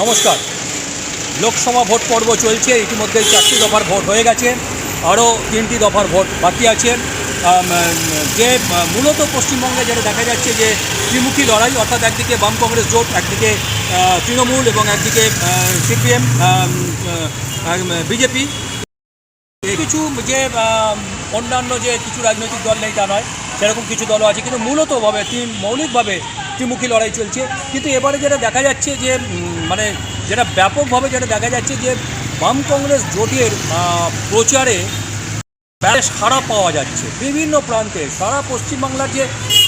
নমস্কার। লোকসভা ভোট পর্ব চলছে, ইতিমধ্যে চারটি দফার ভোট হয়ে গেছে, আরও তিনটি দফার ভোট বাকি আছে। যে মূলত পশ্চিমবঙ্গে যেটা দেখা যাচ্ছে যে ত্রিমুখী লড়াই, অর্থাৎ একদিকে বাম কংগ্রেস জোট, একদিকে তৃণমূল এবং একদিকে সিপিএম বিজেপি। কিছু যে অন্যান্য যে কিছু রাজনৈতিক দল নেই তা নয়, সেরকম কিছু দলও আছে, কিন্তু মূলতভাবে, তিন, মৌলিকভাবে ত্রিমুখী লড়াই চলছে। কিন্তু এবারে যেটা দেখা যাচ্ছে যে মানে যেটা ব্যাপকভাবে যেটা দেখা যাচ্ছে যে, বাম কংগ্রেস জোটের প্রচারে বেশ সাড়া পাওয়া যাচ্ছে। বিভিন্ন প্রান্তে সারা পশ্চিমবাংলার যে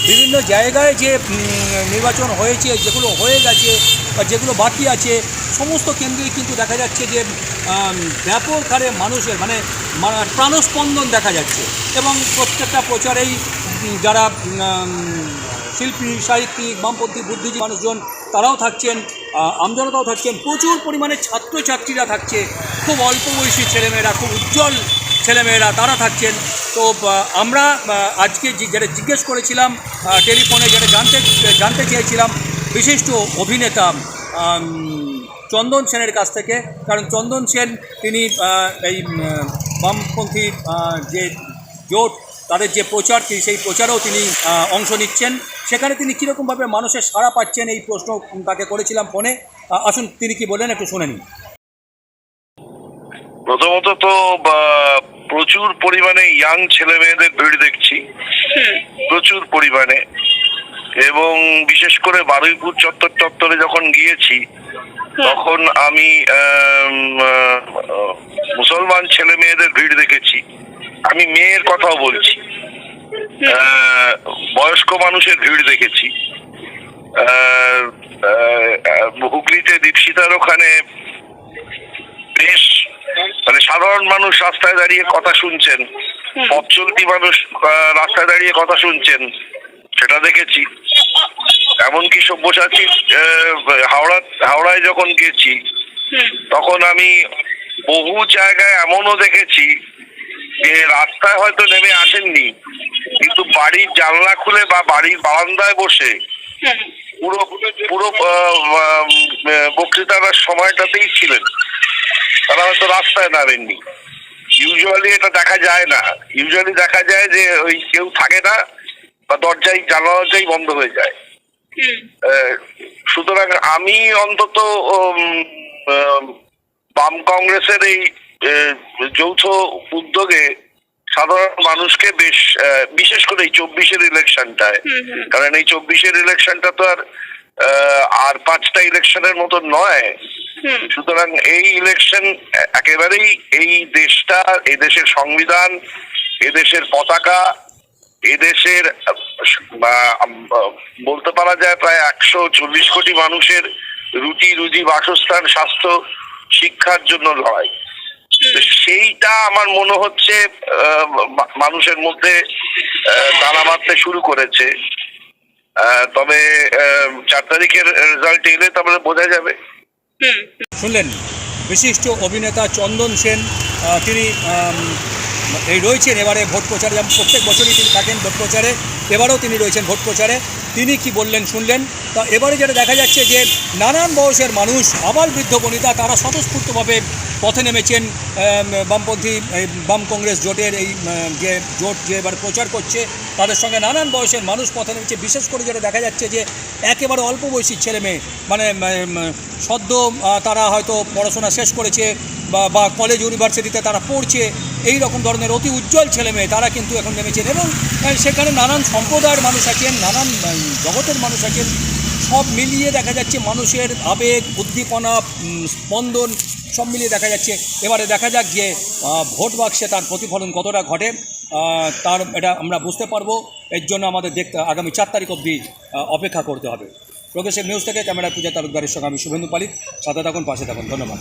বিভিন্ন জায়গায় যে নির্বাচন হয়েছে, যেগুলো হয়ে গেছে বা যেগুলো বাকি আছে, সমস্ত কেন্দ্রেই কিন্তু দেখা যাচ্ছে যে ব্যাপক হারে মানুষের মানে প্রাণস্পন্দন দেখা যাচ্ছে। এবং প্রত্যেকটা প্রচারেই যারা শিল্পী, সাহিত্যিক, বামপন্থী, বুদ্ধিজীবী মানুষজন, তারাও থাকছেন আমজনতাও থাকছেন, প্রচুর পরিমাণে ছাত্রছাত্রীরা থাকছে, খুব অল্প বয়সী ছেলেমেয়েরা, খুব উজ্জ্বল ছেলেমেয়েরা, তারা থাকছেন। তো আমরা আজকে যেটা জিজ্ঞেস করেছিলাম টেলিফোনে যেটা জানতে জানতে চেয়েছিলাম, বিশিষ্ট অভিনেতা চন্দন সেনের কাছ থেকে, কারণ চন্দন সেন তিনি এই বামপন্থী যে জোট তাদের যে প্রচার সেই প্রচারেও তিনি অংশ নিচ্ছেন। সেখানে তিনি কীরকমভাবে মানুষের সাড়া পাচ্ছেন এই প্রশ্ন তাকে করেছিলাম ফোনে। আসুন তিনি কি বললেন একটু শুনে নিন। প্রথমত তো প্রচুর পরিমাণে ইয়াং ছেলে মেয়েদের ভিড় দেখছি। প্রচুর পরিমাণে। এবং বিশেষ করে বারুইপুর চত্বর চত্বরে যখন গিয়েছি তখন আমি মুসলমান ছেলে মেয়েদের ভিড় দেখেছি। আমি মেয়ের কথাও বলছি। বয়স্ক মানুষের ভিড় দেখেছি। হুগলিতে দীপশিতার ওখানে বেশ মানে সাধারণ মানুষ রাস্তায় দাঁড়িয়ে কথা শুনছেন। পথ চলতি মানুষ রাস্তায় দাঁড়িয়ে কথা শুনছেন। সেটা দেখেছি। এমনকি সব্যসাচী হাওড়া, হাওড়ায় যখন গেছি, তখন আমি বহু জায়গায় এমনও দেখেছি যে রাস্তায় হয়তো নেমে আসেননি কিন্তু বাড়ির জানলা খুলে বা বাড়ির বারান্দায় বসে পুরো পুরো বক্তৃতার সময়টাতেই ছিলেন। তারা হয়তো রাস্তায় নামেননি। ইউজুয়ালি এটা দেখা যায় না। ইউজুয়ালি দেখা যায় যে ওই কেউ থাকে না বা দরজাই জানালাটাই বন্ধ হয়ে যায়। সুতরাং আমি অন্তত বাম কংগ্রেসের এই যৌথ উদ্যোগে সাধারণ মানুষকে বেশ বিশেষ করে এই চব্বিশের ইলেকশনটায় কারণ এই চব্বিশের ইলেকশনটা তো আর আর পাঁচটা ইলেকশনের মতো নয়। সুতরাং এই ইলেকশন একেবারেই এই দেশটা এই দেশের সংবিধান এদেশের পতাকা এদেশের বলতে পারা যায় প্রায় একশো চল্লিশ কোটি মানুষের রুটি রুজি বাসস্থান স্বাস্থ্য শিক্ষার জন্য লড়াই। সেইটা আমার মনে হচ্ছে আহ, মানুষের মধ্যে দানা মারতে শুরু করেছে। আহ, তবে আহ, চার তারিখের রেজাল্ট এলে তারপরে বোঝা যাবে। শুনলেন বিশিষ্ট অভিনেতা চন্দন সেন আহ, তিনি এই রয়েছেন এবারে ভোট প্রচারে যেমন প্রত্যেক বছরই তিনি থাকেন ভোট প্রচারে। এবারেও তিনি রয়েছেন ভোট প্রচারে। তিনি কি বললেন, শুনলেন? তা এবারে যেটা দেখা যাচ্ছে যে নানান বয়সের মানুষ, আবার বৃদ্ধ বনিতা, তারা স্বতঃস্ফূর্তভাবে পথে নেমেছেন বামপন্থী বাম কংগ্রেস জোটের এই যে জোট যে এবার প্রচার করছে, তাদের সঙ্গে নানান বয়সের মানুষ পথে নেমেছে। বিশেষ করে যেটা দেখা যাচ্ছে যে একেবারে অল্প বয়সী ছেলে মেয়ে মানে সদ্য তারা হয়তো পড়াশোনা শেষ করেছে বা কলেজ ইউনিভার্সিটিতে তারা পড়ছে, এই রকম ধরনের অতি উজ্জ্বল ছেলে মেয়ে তারা কিন্তু এখন নেমেছেন এবং সেখানে নানান সম্প্রদায়ের মানুষ আছেন, নানান জগতের মানুষ আছেন, সব মিলিয়ে দেখা যাচ্ছে মানুষের আবেগ, উদ্দীপনা স্পন্দন সব মিলিয়ে দেখা যাচ্ছে। এবারে দেখা যাক যে ভোট বাক্সে তার প্রতিফলন কতটা ঘটে তার এটা আমরা বুঝতে পারব। এর জন্য আমাদের দেখতে, আগামী চার তারিখ অবধি অপেক্ষা করতে হবে। প্রগ্রেসিভ নিউজ থেকে ক্যামেরা পূজা তালুকদারের সঙ্গে আমি শুভেন্দু পালিত। সাথে থাকুন, পাশে থাকুন। ধন্যবাদ।